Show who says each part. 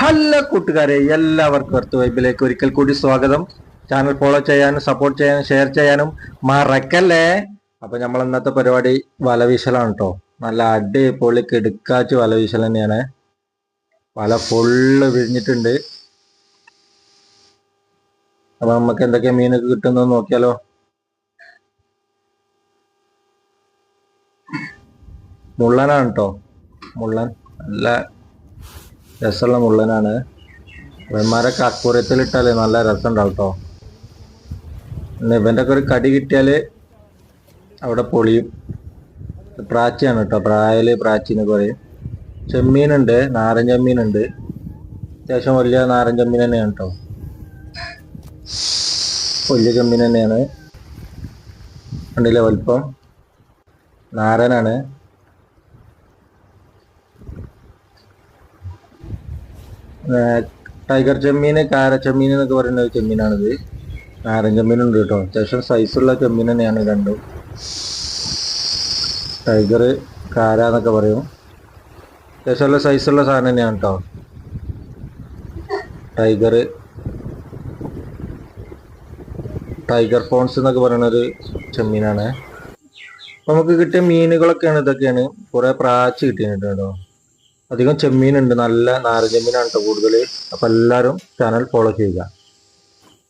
Speaker 1: Hello കൂട്ടുകാരെ എല്ലാവർക്കും earth വൈബിലേക്ക് ഒരിക്കൽ കൂടി സ്വാഗതം. ചാനൽ ഫോളോ ചെയ്യാനും സപ്പോർട്ട് ചെയ്യാനും ഷെയർ ചെയ്യാനും മറക്കല്ലേ? അപ്പൊ നമ്മൾ ഇന്നത്തെ പരിപാടി വലവീശലാണ് കേട്ടോ നല്ല അടിപൊളി കിടുക്കാച്ച് വലവീശൽ തന്നെയാണ്. വല ഫുള്ള് വിഴിഞ്ഞിട്ടുണ്ട് അപ്പൊ നമുക്ക് എന്തൊക്കെ മീനൊക്കെ കിട്ടുന്നു നോക്കിയാലോ. മുള്ളനാണ് കേട്ടോ മുള്ളൻ. നല്ല രസമുള്ള മുള്ളനാണ്. ഇവന്മാരൊക്കെ അക്കൂരത്തിലിട്ടാലേ നല്ല രസം ഉണ്ടാവും കേട്ടോ പിന്നെ ഇവന്റെ ഒക്കെ ഒരു കടി കിട്ടിയാൽ അവിടെ പൊളിയും. പ്രാച്ചിയാണ് കേട്ടോ പ്രായൽ പ്രാച്ചി പറയും. ചെമ്മീനുണ്ട്. നാരൻ ചെമ്മീനുണ്ട്. അത്യാവശ്യം വലിയ നാരൻ ചെമ്മീൻ തന്നെയാണ് കേട്ടോ വലിയ ചെമ്മീൻ തന്നെയാണ്. കണ്ടില്ലേ വലിപ്പം? നാരനാണ്. ടൈഗർ ചെമ്മീൻ കാര ചെമ്മീൻ എന്നൊക്കെ പറയുന്ന ഒരു ചെമ്മീനാണിത്. നാരൻ ചെമ്മീനുണ്ട് കേട്ടോ. അത്യാവശ്യം സൈസുള്ള ചെമ്മീൻ തന്നെയാണ് രണ്ടും. ടൈഗർ കാര എന്നൊക്കെ പറയും. അത്യാവശ്യം നല്ല സൈസുള്ള സാധനം തന്നെയാണ് കേട്ടോ. ടൈഗർ ടൈഗർ ഫോൺസ് എന്നൊക്കെ പറയുന്ന ഒരു ചെമ്മീനാണ്. നമുക്ക് കിട്ടിയ മീനുകളൊക്കെയാണ് ഇതൊക്കെയാണ്. കുറേ പ്രാച്ച് കിട്ടിയിട്ടുണ്ട് കേട്ടോ. അധികം ചെമ്മീൻ ഉണ്ട് നല്ല നാരൻ ചെമ്മീനാണ് കേട്ടോ കൂടുതൽ അപ്പൊ എല്ലാവരും ചാനൽ ഫോളോ ചെയ്യുക.